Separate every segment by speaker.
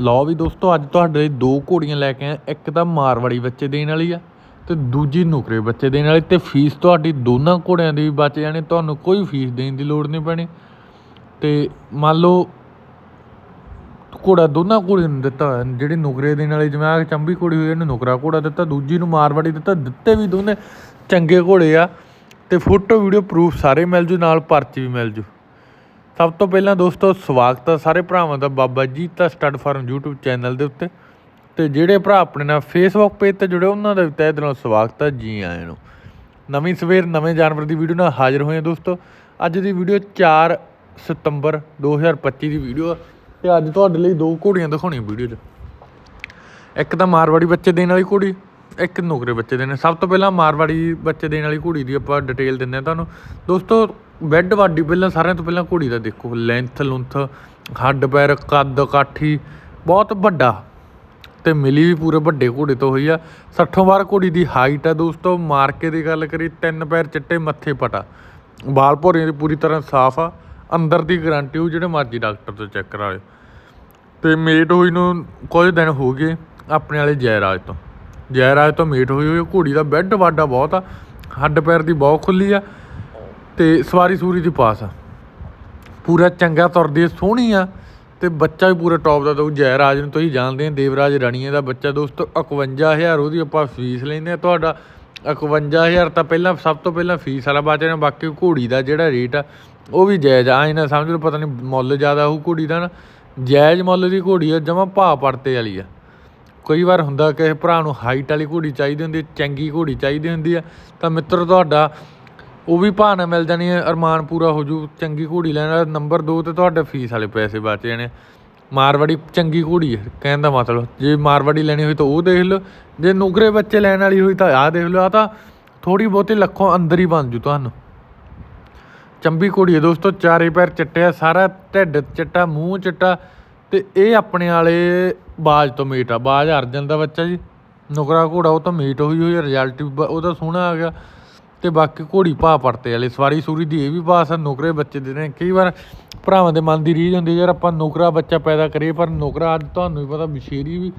Speaker 1: ਲਓ ਵੀ ਦੋਸਤੋ, ਅੱਜ ਤੁਹਾਡੇ ਲਈ ਦੋ ਘੋੜੀਆਂ ਲੈ ਕੇ ਆਏ ਇੱਕ ਤਾਂ ਮਾਰਵਾੜੀ ਬੱਚੇ ਦੇਣ ਵਾਲੀ ਆ ਤੇ ਦੂਜੀ ਨੁਕਰੇ ਬੱਚੇ ਦੇਣ ਵਾਲੀ ਤੇ ਫੀਸ ਤੁਹਾਡੀ ਦੋਨਾਂ ਘੋੜਿਆਂ ਦੀ ਵੀ ਬਚ ਜਾਣੀ, ਤੁਹਾਨੂੰ ਕੋਈ ਫੀਸ ਦੇਣ ਦੀ ਲੋੜ ਨਹੀਂ ਪੈਣੀ। ਤੇ ਮੰਨ ਲਓ, ਘੋੜਾ ਦੋਨਾਂ ਘੋੜਿਆਂ ਨੂੰ ਦਿੱਤਾ ਹੋਇਆ ਜਿਹੜੀ ਨੁਕਰੇ ਦੇਣ ਵਾਲੀ ਜਿਵੇਂ ਆ ਚੰਬੀ ਘੋੜੀ ਹੋਈ ਇਹਨੂੰ ਨੁਕਰਾ ਘੋੜਾ ਦਿੱਤਾ, ਦੂਜੀ ਨੂੰ ਮਾਰਵਾੜੀ ਦਿੱਤਾ, ਦਿੱਤੇ ਵੀ ਦੋਨੇ ਚੰਗੇ ਘੋੜੇ ਆ। ਤੇ ਫੋਟੋ, ਵੀਡੀਓ ਪ੍ਰੂਫ ਸਾਰੇ ਮਿਲ ਜੂ, ਨਾਲ ਪਰਚੀ ਵੀ ਮਿਲ ਜੂ। ਸਭ ਤੋਂ ਪਹਿਲਾਂ ਦੋਸਤੋ, ਸਵਾਗਤ ਹੈ ਸਾਰੇ ਭਰਾਵਾਂ ਦਾ ਬਾਬਾ ਜੀ ਤਾਂ ਸਟੱਡ ਫਾਰਮ YouTube ਚੈਨਲ ਦੇ ਉੱਤੇ। ਤੇ ਜਿਹੜੇ ਭਰਾ ਆਪਣੇ ਨਾਲ Facebook ਪੇਜ ਤੇ ਜੁੜੇ, ਉਹਨਾਂ ਦਾ ਵੀ ਤਹਿ ਦਿਲੋਂ ਸਵਾਗਤ ਹੈ ਜੀ ਆਇਆਂ ਨੂੰ। ਨਵੀਂ ਸਵੇਰ, ਨਵੇਂ ਜਾਨਵਰ ਦੀ ਵੀਡੀਓ ਨਾਲ ਹਾਜ਼ਰ ਹੋਏ ਦੋਸਤੋ। ਅੱਜ ਦੀ ਵੀਡੀਓ 4 ਸਤੰਬਰ 2025 ਦੀ ਵੀਡੀਓ ਆ। ਤੇ ਅੱਜ ਤੁਹਾਡੇ ਲਈ ਦੋ ਘੋੜੀਆਂ ਦਿਖਾਉਣੀਆਂ ਵੀਡੀਓ 'ਚ। ਇੱਕ ਤਾਂ ਮਾਰਵਾੜੀ ਬੱਚੇ ਦੇਣ ਵਾਲੀ ਘੋੜੀ, ਇੱਕ ਨੁਕਰੇ ਬੱਚੇ ਦੇਣੇ ਸਭ ਤੋਂ ਪਹਿਲਾਂ ਮਾਰਵਾੜੀ ਬੱਚੇ ਦੇਣ ਵਾਲੀ ਘੋੜੀ ਦੀ ਆਪਾਂ ਡਿਟੇਲ ਦਿੰਦੇ ਹਾਂ ਤੁਹਾਨੂੰ। ਦੋਸਤੋ ਬੈੱਡ ਵਾਡੀ ਪਹਿਲਾਂ ਸਾਰਿਆਂ ਤੋਂ ਪਹਿਲਾਂ ਘੋੜੀ ਦਾ ਦੇਖੋ ਲੈਂਥ ਲੁੰਥ ਹੱਡ ਪੈਰ, ਕੱਦ, ਕਾਠੀ, ਬਹੁਤ ਵੱਡਾ ਤੇ ਮਿਲੀ ਵੀ ਪੂਰੇ ਵੱਡੇ ਘੋੜੇ ਤੋਂ ਹੋਈ ਆ। 60 ਵਾਰ ਘੋੜੀ ਦੀ ਹਾਈਟ ਆ ਦੋਸਤੋ, ਮਾਰਕੇ ਦੀ ਗੱਲ ਕਰੀ ਤਿੰਨ ਪੈਰ ਚਿੱਟੇ, ਮੱਥੇ ਪਟਾ। ਬਾਲ ਭੋਰੀਆਂ ਦੀ ਪੂਰੀ ਤਰ੍ਹਾਂ ਸਾਫ਼ ਆ, ਅੰਦਰ ਦੀ ਗਾਰੰਟੀ ਉਹ ਜਿਹੜੇ ਮਰਜ਼ੀ ਡਾਕਟਰ ਤੋਂ ਚੈੱਕ ਕਰਾ ਲਿਓ ਤੇ ਮੇਟ ਹੋਈ ਨੂੰ ਕੁਝ ਦਿਨ ਹੋ ਗਏ ਆਪਣੇ ਵਾਲੇ ਜੈਰਾਜ ਤੋਂ। ਜੈਰਾਜ ਤੋਂ ਮੇਟ ਹੋਈ ਹੋਈ, ਘੋੜੀ ਦਾ ਬੈੱਡ ਵਾਡਾ ਬਹੁਤ ਆ, ਹੱਡ ਪੈਰ ਦੀ ਬਹੁਤ ਖੁੱਲੀ ਆ। ਤੇ ਸਵਾਰੀ ਸੂਰੀ ਦੀ ਪਾਸ ਆ। ਪੂਰਾ ਚੰਗਾ ਤੁਰਦੀ ਸੋਹਣੀ ਆ ਤੇ ਬੱਚਾ ਵੀ ਪੂਰਾ ਟੌਪ ਦਾ ਦਊ ਜੈਰਾਜ ਨੂੰ ਤੁਸੀਂ ਜਾਣਦੇ ਆ, ਦੇਵਰਾਜ ਰਣੀਏ ਦਾ ਬੱਚਾ ਦੋਸਤੋ 51000 ਉਹਦੀ ਆਪਾਂ ਫੀਸ ਲੈਂਦੇ ਆ ਤੁਹਾਡਾ। 51000 ਤਾਂ ਪਹਿਲਾਂ, ਸਭ ਤੋਂ ਪਹਿਲਾਂ ਫੀਸ ਵਾਲਾ ਬਾਅਦ ਨਾ ਬਾਕੀ ਘੋੜੀ ਦਾ ਜਿਹੜਾ ਰੇਟ ਆ, ਉਹ ਵੀ ਜਾਇਜ਼ ਆ। ਐਂ ਸਮਝ ਲਓ, ਪਤਾ ਨਹੀਂ ਮੁੱਲ ਜ਼ਿਆਦਾ ਹੋਊ ਘੋੜੀ ਦਾ ਨਾ। ਜਾਇਜ਼ ਮੁੱਲ ਦੀ ਘੋੜੀ ਆ, ਜਮਾ ਭਾਅ ਪੜਤੇ ਵਾਲੀ ਆ। ਕਈ ਵਾਰ ਹੁੰਦਾ ਕਿਸੇ ਭਰਾ ਨੂੰ ਹਾਈਟ ਵਾਲੀ ਘੋੜੀ ਚਾਹੀਦੀ ਹੁੰਦੀ ਚੰਗੀ ਘੋੜੀ ਚਾਹੀਦੀ ਹੁੰਦੀ ਆ। ਤਾਂ ਮਿੱਤਰ, ਤੁਹਾਡਾ ਉਹ ਵੀ ਭਾਅ ਨਾਲ ਮਿਲ ਜਾਣੀ ਹੈ, ਅਰਮਾਨ ਪੂਰਾ ਹੋ ਜੂ, ਚੰਗੀ ਘੋੜੀ ਲੈਣਾ ਨੰਬਰ 2 ਤੇ ਤੁਹਾਡੇ ਫੀਸ ਵਾਲੇ ਪੈਸੇ ਬਚ ਜਾਣੇ। ਮਾਰਵਾੜੀ ਚੰਗੀ ਘੋੜੀ ਹੈ, ਕਹਿਣ ਦਾ ਮਤਲਬ, ਜੇ ਮਾਰਵਾੜੀ ਲੈਣੀ ਹੋਈ ਤਾਂ ਉਹ ਦੇਖ ਲਓ, ਜੇ ਨੁਕਰੇ ਬੱਚੇ ਲੈਣ ਵਾਲੀ ਹੋਈ ਤਾਂ ਆਹ ਦੇਖ ਲਓ ਆ ਤਾਂ ਥੋੜੀ ਬਹੁਤੀ ਲੱਖੋਂ ਅੰਦਰ ਹੀ ਬਣ ਜੂ ਤੁਹਾਨੂੰ। ਚੰਬੀ ਘੋੜੀ ਹੈ ਦੋਸਤੋ, ਚਾਰੇ ਪੈਰ ਚਿੱਟੇ ਆ, ਸਾਰਾ ਢਿੱਡ ਚਿੱਟਾ, ਮੂੰਹ ਚਿੱਟਾ, ਤੇ ਇਹ ਆਪਣੇ ਵਾਲੇ ਬਾਜ ਤੋਂ ਮੀਟ ਆ, ਬਾਜ ਅਰਜਨ ਦਾ ਬੱਚਾ ਜੀ। ਨੁਕਰਾ ਘੋੜਾ ਉਹ ਤਾਂ ਮੀਟ ਹੋਈ ਹੋਈ ਰਿਜ਼ਲਟ ਉਹਦਾ ਸੋਹਣਾ ਆ ਗਿਆ। ਤੇ ਬਾਕੀ ਘੋੜੀ ਭਾ ਪਰਤੇ ਵਾਲੇ, ਸਵਾਰੀ ਸੂਰੀ ਦੀ ਇਹ ਵੀ ਪਾਸ ਨੌਕਰੇ ਬੱਚੇ ਦੇ ਨੇ। ਕਈ ਵਾਰ ਭਰਾਵਾਂ ਦੇ ਮਨ ਦੀ ਰੀਝ ਹੁੰਦੀ ਯਾਰ ਆਪਾਂ ਨੌਕਰਾ ਬੱਚਾ ਪੈਦਾ ਕਰੀਏ, ਪਰ ਨੌਕਰਾ ਅੱਜ ਤੁਹਾਨੂੰ ਵੀ ਪਤਾ ਬਸ਼ੇਰੀ ਵੀ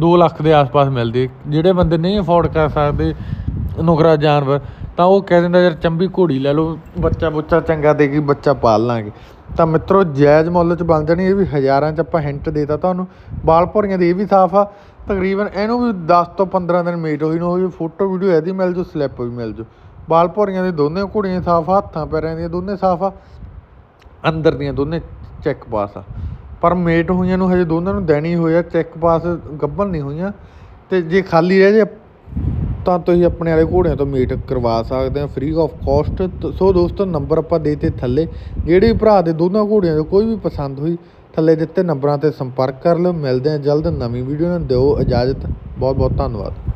Speaker 1: 2 ਲੱਖ ਦੇ ਆਸ-ਪਾਸ ਮਿਲਦੇ ਜਿਹੜੇ ਬੰਦੇ ਨਹੀਂ ਅਫੋਰਡ ਕਰ ਸਕਦੇ ਨੌਕਰਾ ਜਾਨਵਰ, ਤਾਂ ਉਹ ਕਹਿ ਦਿੰਦਾ, ਯਾਰ ਚੰਬੀ ਘੋੜੀ ਲੈ ਲਓ, ਬੱਚਾ ਬੁੱਚਾ ਚੰਗਾ ਦੇਗੀ ਬੱਚਾ ਪਾਲ ਲਾਂਗੇ। ਤਾਂ ਮਿੱਤਰੋ, ਜਾਇਜ਼ ਮੁੱਲ 'ਚ ਬਣ ਜਾਣੀ, ਇਹ ਵੀ ਹਜ਼ਾਰਾਂ 'ਚ ਆਪਾਂ ਹਿੰਟ ਦੇਤਾ ਤੁਹਾਨੂੰ। ਬਾਲ ਭੋਰੀਆਂ ਦੀ ਇਹ ਵੀ ਸਾਫ਼ ਆ ਤਕਰੀਬਨ ਇਹਨੂੰ ਵੀ 10 ਤੋਂ 15 ਦਿਨ ਮੇਟ ਹੋਈ ਨੂੰ ਹੋ ਜੂ ਫੋਟੋ ਵੀਡੀਓ ਇਹਦੀ ਮਿਲ ਜੂ ਸਲਿੱਪ ਵੀ ਮਿਲ ਜੂ। ਬਾਲ ਭੌਰੀਆਂ ਦੇ ਦੋਨੇ ਘੋੜੀਆਂ ਸਾਫ਼ ਆ ਹੱਥਾਂ ਪੈਰਾਂ ਦੀਆਂ ਦੋਨੇ ਸਾਫ਼ ਆ, ਅੰਦਰ ਦੀਆਂ ਦੋਨੇ ਚੈੱਕ ਪਾਸ ਆ। ਪਰ ਮੇਟ ਹੋਈਆਂ ਨੂੰ ਹਜੇ ਦੋਨਾਂ ਨੂੰ ਦੇਣੀ ਹੋਇਆ ਚੈੱਕ ਪਾਸ ਗੱਭਣ ਨਹੀਂ ਹੋਈਆਂ। ਤੇ ਜੇ ਖਾਲੀ ਰਹਿ ਜੇ, ਤਾਂ ਤੁਸੀਂ ਆਪਣੇ ਵਾਲੇ ਘੋੜਿਆਂ ਤੋਂ ਮੀਟ ਕਰਵਾ ਸਕਦੇ ਹੋ ਫ੍ਰੀ ਆਫ ਕਾਸਟ ਸੋ ਦੋਸਤੋ ਨੰਬਰ ਆਪਾਂ ਦੇਤੇ ਥੱਲੇ। ਜਿਹੜੇ ਵੀ ਭਰਾ ਦੇ ਦੋਨਾਂ ਘੋੜਿਆਂ ਤੋਂ ਕੋਈ ਵੀ ਪਸੰਦ ਹੋਈ ਥੱਲੇ ਦਿੱਤੇ ਨੰਬਰਾਂ ਤੇ ਸੰਪਰਕ ਕਰ ਲਓ। ਮਿਲਦੇ ਹਾਂ ਜਲਦ। ਨਵੀਂ ਵੀਡੀਓ ਨੂੰ ਦਿਓ ਇਜਾਜ਼ਤ। ਬਹੁਤ ਬਹੁਤ ਧੰਨਵਾਦ।